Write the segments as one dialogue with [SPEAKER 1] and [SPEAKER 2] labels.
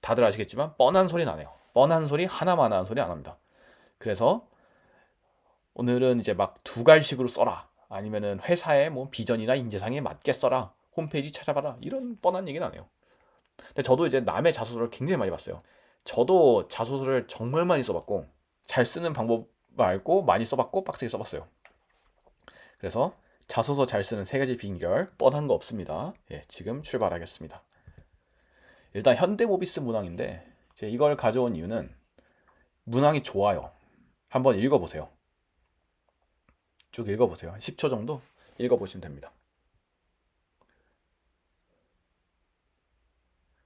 [SPEAKER 1] 다들 아시겠지만 뻔한 소리는 안 해요. 뻔한 소리 하나만 하는 소리 안 합니다. 그래서 오늘은 이제 막 두 갈식으로 써라. 아니면은 회사의 뭐 비전이나 인재상에 맞게 써라. 홈페이지 찾아봐라. 이런 뻔한 얘기는 안 해요. 근데 저도 이제 남의 자소서를 굉장히 많이 봤어요. 저도 자소서를 정말 많이 써봤고 잘 쓰는 방법 알고 많이 써봤고 빡세게 써봤어요. 그래서 자소서 잘 쓰는 세 가지 비결 뻔한 거 없습니다. 예, 지금 출발하겠습니다. 일단 현대모비스 문항인데 이제 이걸 가져온 이유는 문항이 좋아요. 한번 읽어보세요. 쭉 읽어보세요. 10초 정도 읽어보시면 됩니다.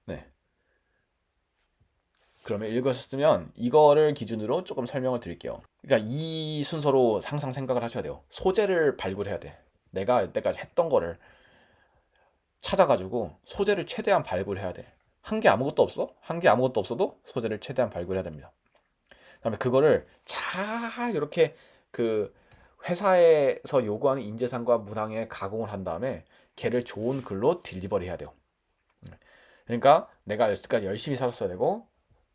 [SPEAKER 1] 네. 그러면 읽으셨으면 이거를 기준으로 조금 설명을 드릴게요. 그러니까 이 순서로 항상 생각을 하셔야 돼요. 소재를 발굴해야 돼. 내가 여태까지 했던 거를 찾아가지고 소재를 최대한 발굴해야 돼. 한 게 아무것도 없어? 한 게 아무것도 없어도 소재를 최대한 발굴해야 됩니다. 그다음에 그거를 잘 이렇게 그 회사에서 요구하는 인재상과 문항에 가공을 한 다음에 걔를 좋은 글로 딜리버리 해야 돼요. 그러니까 내가 여태까지 열심히 살았어야 되고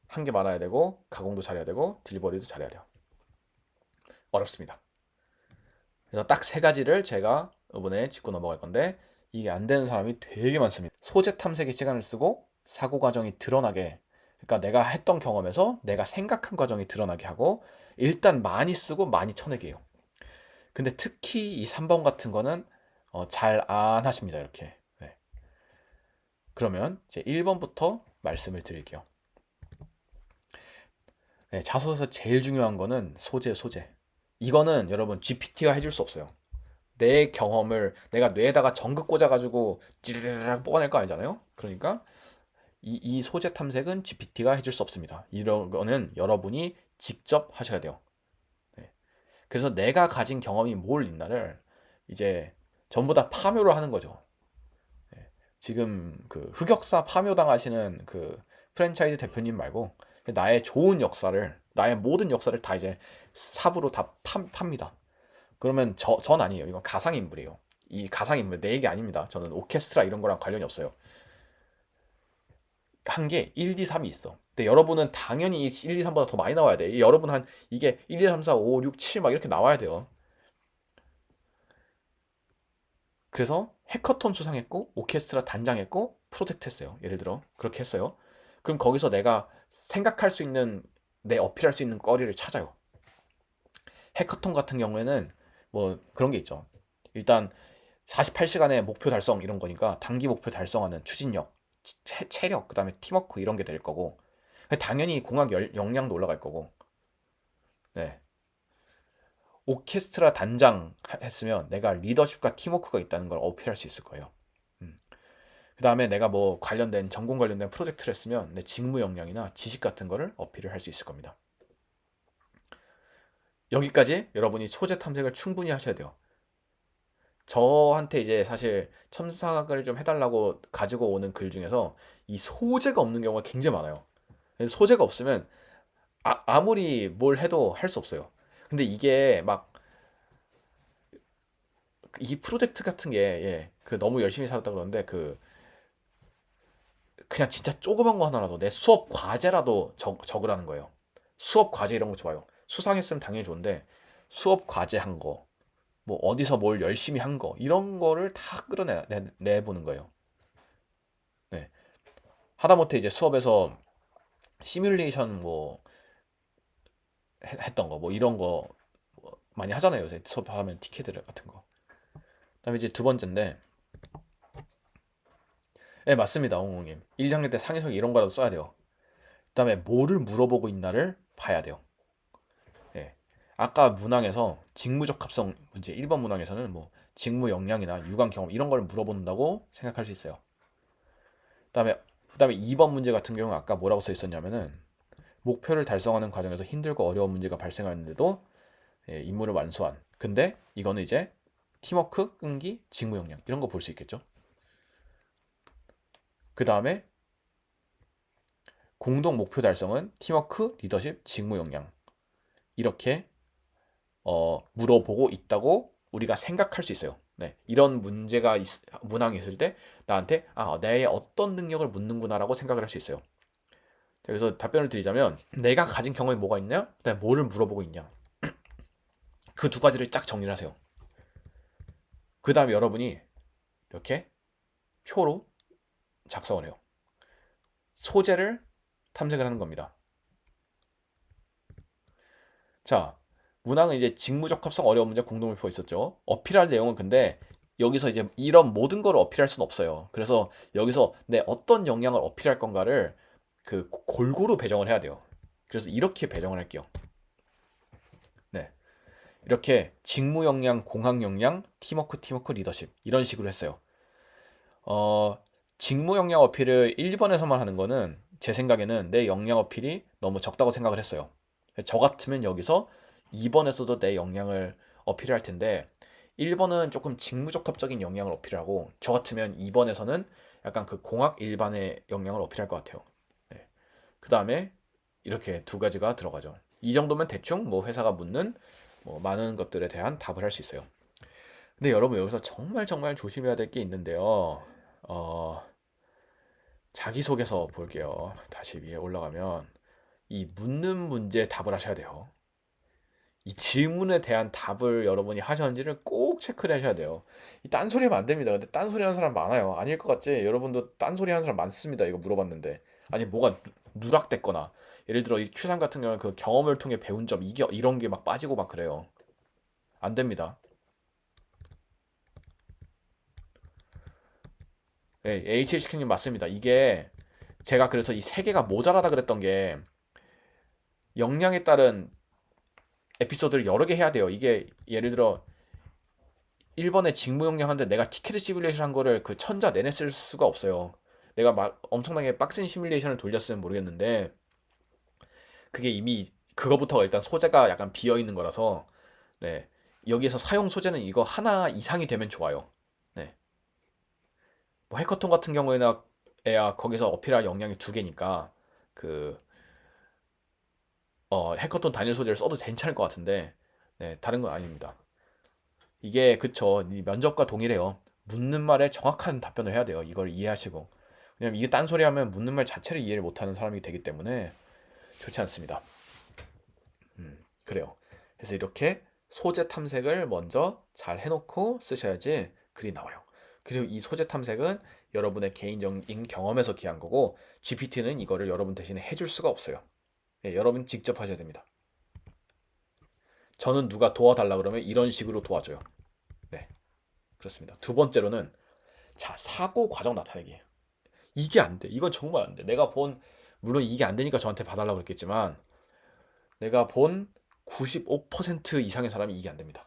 [SPEAKER 1] 한 게 많아야 되고 가공도 잘해야 되고 딜리버리도 잘해야 돼요. 어렵습니다. 그래서 딱 세 가지를 제가 이번에 짚고 넘어갈 건데 이게 안 되는 사람이 되게 많습니다. 소재 탐색에 시간을 쓰고 사고 과정이 드러나게 그러니까 내가 했던 경험에서 내가 생각한 과정이 드러나게 하고 일단 많이 쓰고 많이 쳐내게 해요. 근데 특히 이 3번 같은 거는 어, 잘 안 하십니다. 이렇게. 네. 그러면 이제 1번부터 말씀을 드릴게요. 네, 자소서에서 제일 중요한 거는 소재, 소재. 이거는 여러분 GPT가 해줄 수 없어요. 내 경험을 내가 뇌에다가 전극 꽂아가지고 찌르르르 뽑아낼 거 아니잖아요. 그러니까 이, 이 소재 탐색은 GPT가 해줄 수 없습니다. 이런 거는 여러분이 직접 하셔야 돼요. 네. 그래서 내가 가진 경험이 뭘 있나를 이제 전부 다 파묘로 하는 거죠. 네. 지금 그 흑역사 파묘 당하시는 그 프랜차이즈 대표님 말고 나의 좋은 역사를 나의 모든 역사를 다 이제 삽으로 다 파, 팝니다. 그러면 저, 전 아니에요. 이건 가상인물이에요. 이 가상인물 내 얘기 아닙니다. 저는 오케스트라 이런 거랑 관련이 없어요. 한 게 1, 2, 3이 있어. 근데 여러분은 당연히 1, 2, 3보다 더 많이 나와야 돼. 여러분 한 이게 1, 2, 3, 4, 5, 6, 7 막 이렇게 나와야 돼요. 그래서 해커톤 수상했고 오케스트라 단장했고 프로젝트 했어요. 예를 들어 그렇게 했어요. 그럼 거기서 내가 생각할 수 있는 내 어필할 수 있는 거리를 찾아요. 해커톤 같은 경우에는 뭐 그런 게 있죠. 일단 48시간의 목표 달성 이런 거니까 단기 목표 달성하는 추진력, 체, 체력, 그다음에 팀워크 이런 게 될 거고 당연히 공학 열, 역량도 올라갈 거고 네. 오케스트라 단장 했으면 내가 리더십과 팀워크가 있다는 걸 어필할 수 있을 거예요. 음. 그 다음에 내가 뭐 관련된 전공 관련된 프로젝트를 했으면 내 직무 역량이나 지식 같은 거를 어필을 할 수 있을 겁니다. 여기까지 여러분이 소재 탐색을 충분히 하셔야 돼요. 저한테 이제 사실 첨삭을 좀 해달라고 가지고 오는 글 중에서 이 소재가 없는 경우가 굉장히 많아요. 소재가 없으면 아, 무리 뭘 해도 할 수 없어요. 근데 이게 막 이 프로젝트 같은 게 예, 그 너무 열심히 살았다 그러는데 그 그냥 진짜 조그만 거 하나라도 내 수업 과제라도 적, 적으라는 거예요. 수업 과제 이런 거 좋아요. 수상했으면 당연히 좋은데 수업 과제 한 거, 뭐 어디서 뭘 열심히 한 거, 이런 거를 다 끌어내 내, 보는 거예요. 네. 하다못해 이제 수업에서 시뮬레이션 뭐 했던 거, 뭐 이런 거 많이 하잖아요. 요새 수업하면 티켓 같은 거. 그다음에 이제 두 번째인데, 네 맞습니다, 옹옹님. 1, 학년 때 상해석 이런 거라도 써야 돼요. 그다음에 뭐를 물어보고 있나를 봐야 돼요. 아까 문항에서 직무적 합성 문제 1번 문항에서는 뭐 직무 역량이나 유관 경험 이런 걸 물어본다고 생각할 수 있어요. 그다음에 그다음에 2번 문제 같은 경우 아까 뭐라고 써 있었냐면은 목표를 달성하는 과정에서 힘들고 어려운 문제가 발생하는데도 예, 임무를 완수한. 근데 이거는 이제 팀워크, 끈기, 직무 역량 이런 거 볼 수 있겠죠. 그 다음에 공동 목표 달성은 팀워크, 리더십, 직무 역량 이렇게 어, 물어보고 있다고 우리가 생각할 수 있어요. 네, 이런 문제가 있, 문항이 있을 때 나한테 아, 내 어떤 능력을 묻는구나라고 생각을 할 수 있어요. 여기서 답변을 드리자면 내가 가진 경험이 뭐가 있냐? 그다음에 뭐를 물어보고 있냐? 그 두 가지를 쫙 정리를 하세요. 그 다음에 여러분이 이렇게 표로 작성을 해요. 소재를 탐색을 하는 겁니다. 자, 문항은 이제 직무적합성 어려운 문제 공동묘표 있었죠. 어필할 내용은 근데 여기서 이제 이런 모든 걸 어필할 수는 없어요. 그래서 여기서 내 어떤 역량을 어필할 건가를 그 골고루 배정을 해야 돼요. 그래서 이렇게 배정을 할게요. 네. 이렇게 직무 역량, 공학 역량, 팀워크, 팀워크, 리더십 이런 식으로 했어요. 어, 직무 역량 어필을 1번에서만 하는 거는 제 생각에는 내 역량 어필이 너무 적다고 생각을 했어요. 저 같으면 여기서 2번에서도 내 역량을 어필할 텐데 1번은 조금 직무적합적인 역량을 어필하고 저 같으면 2번에서는 약간 그 공학 일반의 역량을 어필할 것 같아요. 네. 그 다음에 이렇게 두 가지가 들어가죠. 이 정도면 대충 뭐 회사가 묻는 뭐 많은 것들에 대한 답을 할 수 있어요. 근데 여러분 여기서 정말 정말 조심해야 될 게 있는데요. 어, 자기소개서 볼게요. 다시 위에 올라가면 이 묻는 문제에 답을 하셔야 돼요. 이 질문에 대한 답을 여러분이 하셨는지를 꼭 체크를 하셔야 돼요. 이 딴소리 하면 안 됩니다. 근데 딴소리 하는 사람 많아요. 아닐 것 같지? 여러분도 딴소리 하는 사람 많습니다. 이거 물어봤는데. 아니, 뭐가 누락됐거나. 예를 들어, 이 Q3 같은 경우는 그 경험을 통해 배운 점, 이게, 이런 게 막 빠지고 막 그래요. 안 됩니다. 네, HHQ님 맞습니다. 이게 제가 그래서 이 세 개가 모자라다 그랬던 게 역량에 따른 에피소드를 여러 개 해야 돼요. 이게 예를 들어 1번에 직무 역량 하는데 내가 티켓 시뮬레이션 한 거를 그 천자 내내 쓸 수가 없어요. 내가 막 엄청나게 빡센 시뮬레이션을 돌렸으면 모르겠는데 그게 이미 그거부터 일단 소재가 약간 비어 있는 거라서 네. 여기에서 사용 소재는 이거 하나 이상이 되면 좋아요. 네. 뭐 해커톤 같은 경우에는 에야 거기서 어필할 역량이 두 개니까 그 어, 해커톤 단일 소재를 써도 괜찮을 것 같은데 네, 다른 건 아닙니다. 이게 그쵸 면접과 동일해요. 묻는 말에 정확한 답변을 해야 돼요. 이걸 이해하시고 왜냐면 이게 딴소리 하면 묻는 말 자체를 이해를 못하는 사람이 되기 때문에 좋지 않습니다. 음, 그래요. 그래서 이렇게 소재 탐색을 먼저 잘 해놓고 쓰셔야지 글이 나와요. 그리고 이 소재 탐색은 여러분의 개인적인 경험에서 기한 거고 GPT는 이거를 여러분 대신에 해줄 수가 없어요. 예, 여러분 직접 하셔야 됩니다. 저는 누가 도와달라 그러면 이런 식으로 도와줘요. 네. 그렇습니다. 두 번째로는 자, 사고 과정 나타내기. 이게 안 돼. 이건 정말 안 돼. 내가 본 물론 이게 안 되니까 저한테 봐달라고 그랬겠지만 내가 본 95% 이상의 사람이 이게 안 됩니다.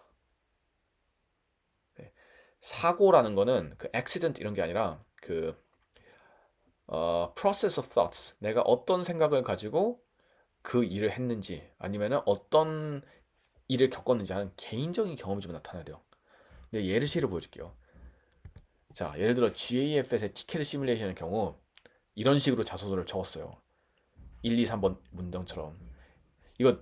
[SPEAKER 1] 네. 사고라는 거는 그 accident 이런 게 아니라 그 어, process of thoughts. 내가 어떤 생각을 가지고 그 일을 했는지 아니면은 어떤 일을 겪었는지 하는 개인적인 경험이 좀 나타나야 돼요. 근데 예를 실을 보여줄게요. 자, 예를 들어 GAFS의 티켓 시뮬레이션의 경우 이런 식으로 자소서를 적었어요. 1, 2, 3번 문장처럼. 이거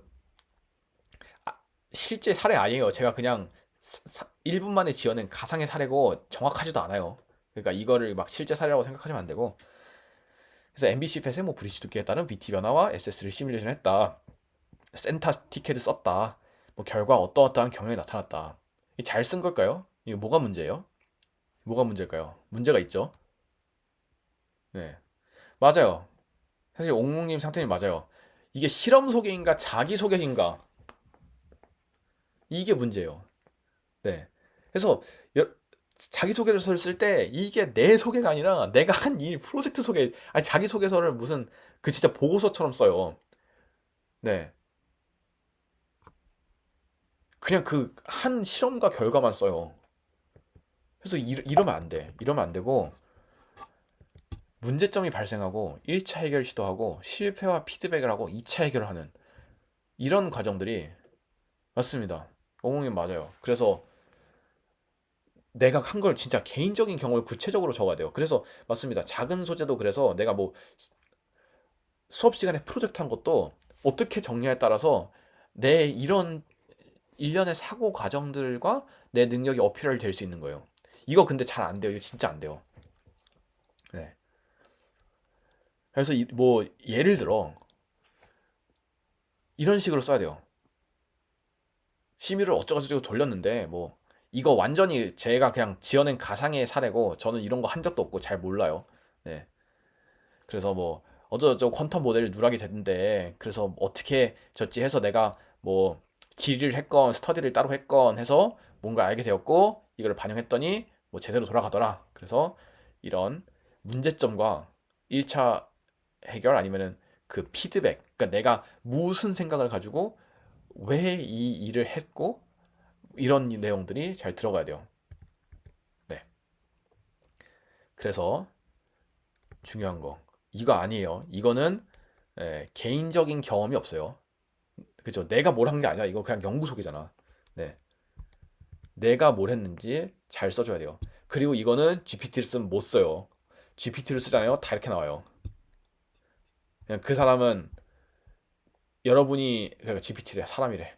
[SPEAKER 1] 아, 실제 사례 아니에요. 제가 그냥 사, 1분 만에 지어낸 가상의 사례고 정확하지도 않아요. 그러니까 이거를 막 실제 사례라고 생각하시면 안 되고 그래서 MBC 펫에 뭐 브리시 두께에 따른 BT 변화와 SS를 시뮬레이션 했다. 센터 티켓을 썼다. 뭐 결과 어떠어떠한 경향이 나타났다. 잘 쓴 걸까요? 이거 뭐가 문제예요? 뭐가 문제일까요? 문제가 있죠. 네. 맞아요. 사실 옹몽님 상태님 맞아요. 이게 실험 소개인가 자기 소개인가 이게 문제예요. 네. 그래서 자기소개서를 쓸 때 이게 내 소개가 아니라 내가 한 일 프로젝트 소개 아니 자기소개서를 무슨 그 진짜 보고서처럼 써요. 네. 그냥 그 한 실험과 결과만 써요. 그래서 이러, 이러면 안 돼. 이러면 안 되고 문제점이 발생하고 1차 해결 시도하고 실패와 피드백을 하고 2차 해결을 하는 이런 과정들이 맞습니다. 오공님 맞아요. 그래서 내가 한 걸 진짜 개인적인 경험을 구체적으로 적어야 돼요. 그래서 맞습니다. 작은 소재도 그래서 내가 뭐 수업 시간에 프로젝트 한 것도 어떻게 정리에 따라서 내 이런 일련의 사고 과정들과 내 능력이 어필을 될수 있는 거예요. 이거 근데 잘 안 돼요. 이거 진짜 안 돼요. 네. 그래서 이, 뭐 예를 들어 이런 식으로 써야 돼요. 심의를 어쩌고저쩌고 돌렸는데 뭐 이거 완전히 제가 그냥 지어낸 가상의 사례고 저는 이런 거 한 적도 없고 잘 몰라요. 네. 그래서 뭐 어쩌고저쩌고 퀀텀 모델을 누락이 됐는데 그래서 어떻게 졌지 해서 내가 뭐 질의를 했건 스터디를 따로 했건 해서 뭔가 알게 되었고 이걸 반영했더니 뭐 제대로 돌아가더라. 그래서 이런 문제점과 1차 해결 아니면은 그 피드백. 그러니까 내가 무슨 생각을 가지고 왜 이 일을 했고 이런 내용들이 잘 들어가야 돼요. 네. 그래서 중요한 거 이거 아니에요. 이거는 예, 개인적인 경험이 없어요. 그죠? 내가 뭘 한 게 아니라 이거 그냥 연구소개잖아. 네. 내가 뭘 했는지 잘 써줘야 돼요. 그리고 이거는 GPT를 쓰면 못 써요. GPT를 쓰잖아요. 다 이렇게 나와요. 그냥 그 사람은 여러분이 그러니까 GPT래 사람이래.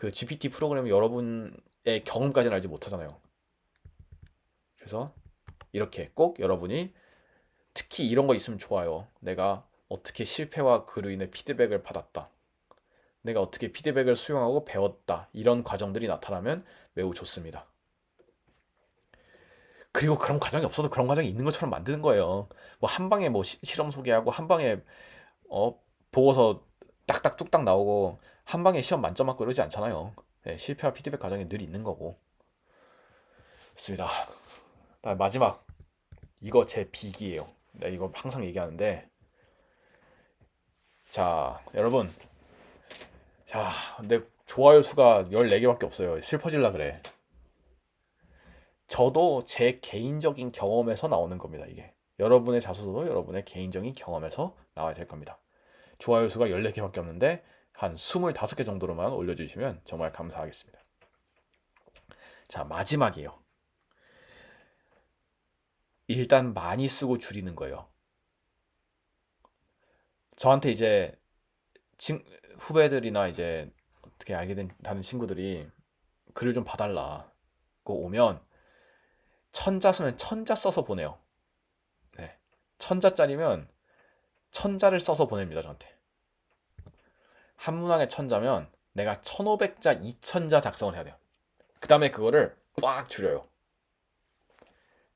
[SPEAKER 1] 그 GPT 프로그램이 여러분의 경험까지는 알지 못하잖아요. 그래서 이렇게 꼭 여러분이 특히 이런 거 있으면 좋아요. 내가 어떻게 실패와 그로 인해 피드백을 받았다. 내가 어떻게 피드백을 수용하고 배웠다. 이런 과정들이 나타나면 매우 좋습니다. 그리고 그런 과정이 없어도 그런 과정이 있는 것처럼 만드는 거예요. 뭐 한 방에 뭐 시, 실험 소개하고 한 방에 어 보고서 딱딱 뚝딱 나오고 한 방에 시험 만점 맞고 이러지 않잖아요. 네, 실패와 피드백 과정이 늘 있는 거고. 좋습니다. 마지막 이거 제 비기예요. 네, 이거 항상 얘기하는데 자 여러분 자 근데 좋아요 수가 14개밖에 없어요. 슬퍼질라 그래. 저도 제 개인적인 경험에서 나오는 겁니다. 이게 여러분의 자소서도 여러분의 개인적인 경험에서 나와야 될 겁니다. 좋아요 수가 14개밖에 없는데 한 25개 정도로만 올려주시면 정말 감사하겠습니다. 자 마지막이에요. 일단 많이 쓰고 줄이는 거예요. 저한테 이제 친, 후배들이나 이제 어떻게 알게 된다는 친구들이 글을 좀 봐달라. 고 오면 천자 쓰면 천자 써서 보내요. 네. 천자짜리면 천자를 써서 보냅니다, 저한테. 한 문항의 천자면 내가 1500자, 2000자 작성을 해야 돼요. 그 다음에 그거를 꽉 줄여요.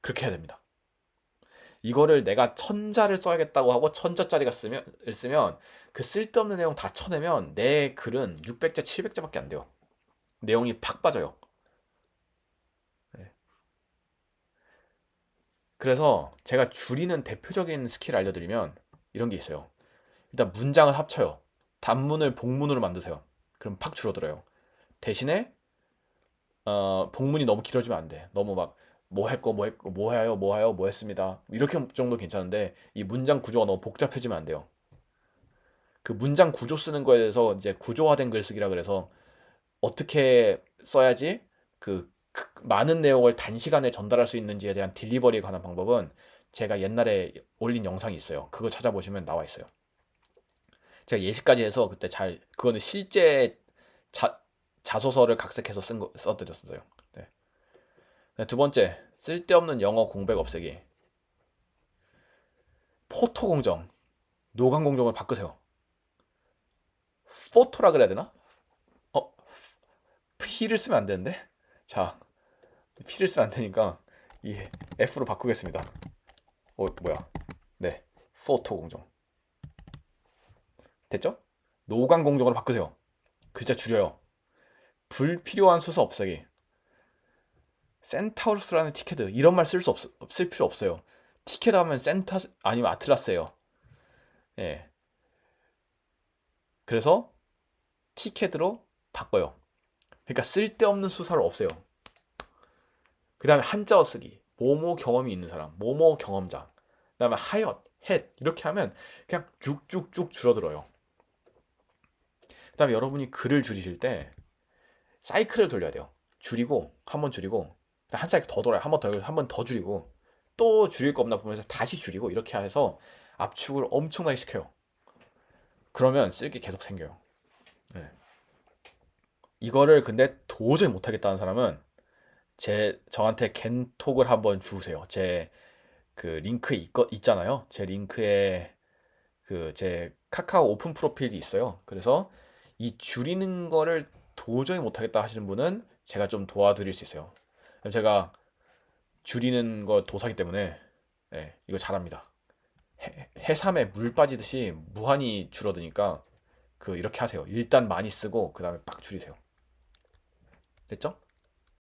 [SPEAKER 1] 그렇게 해야 됩니다. 이거를 내가 천자를 써야겠다고 하고 천자짜리가 쓰면, 쓰면 그 쓸데없는 내용 다 쳐내면 내 글은 600자, 700자밖에 안 돼요. 내용이 팍 빠져요. 그래서 제가 줄이는 대표적인 스킬 알려드리면 이런 게 있어요. 일단 문장을 합쳐요. 단문을 복문으로 만드세요. 그럼 팍 줄어들어요. 대신에 어, 복문이 너무 길어지면 안 돼. 너무 막 뭐 했고 뭐 했고 뭐 해요 뭐 해요 뭐 했습니다. 이렇게 정도 괜찮은데 이 문장 구조가 너무 복잡해지면 안 돼요. 그 문장 구조 쓰는 거에 대해서 이제 구조화된 글쓰기라 그래서 어떻게 써야지 그 많은 내용을 단시간에 전달할 수 있는지에 대한 딜리버리에 관한 방법은 제가 옛날에 올린 영상이 있어요. 그거 찾아보시면 나와 있어요. 제가 예시까지 해서 그때 잘 그거는 실제 자, 자소서를 각색해서 쓴 거, 써드렸어요. 네. 네, 두 번째 쓸데없는 영어 공백 없애기. 포토 공정, 노광 공정을 바꾸세요. 포토라 그래야 되나? 어, P를 쓰면 안 되는데. 자, P를 쓰면 안 되니까 이 F로 바꾸겠습니다. 어, 뭐야? 네, 포토 공정. 됐죠? 노광 공정으로 바꾸세요. 글자 줄여요. 불필요한 수서 없애기. 센타우루스라는 티켓 이런 말 쓸 수 없, 쓸 필요 없어요. 티켓 하면 센타 아니면 아틀라스예요. 예. 그래서 티켓으로 바꿔요. 그러니까 쓸데없는 수사를 없애요. 그 다음에 한자어 쓰기. 모모 경험이 있는 사람. 모모 경험자. 그 다음에 하얏, 헷. 이렇게 하면 그냥 쭉쭉쭉 줄어들어요. 그 다음에 여러분이 글을 줄이실 때 사이클을 돌려야 돼요. 줄이고, 한 번 줄이고, 한 사이클 더 돌아요. 한 번 더, 한 번 더 줄이고, 또 줄일 거 없나 보면서 다시 줄이고, 이렇게 해서 압축을 엄청나게 시켜요. 그러면 쓸 게 계속 생겨요. 네. 이거를 근데 도저히 못하겠다는 사람은 제 저한테 겐톡을 한번 주세요. 제 그 링크 있, 있잖아요. 제 링크에 그 제 카카오 오픈 프로필이 있어요. 그래서 이 줄이는 거를 도저히 못하겠다 하시는 분은 제가 좀 도와드릴 수 있어요. 제가 줄이는 거 도사기 때문에 예, 이거 잘합니다. 해, 해삼에 물 빠지듯이 무한히 줄어드니까 그 이렇게 하세요. 일단 많이 쓰고 그 다음에 빡 줄이세요. 됐죠?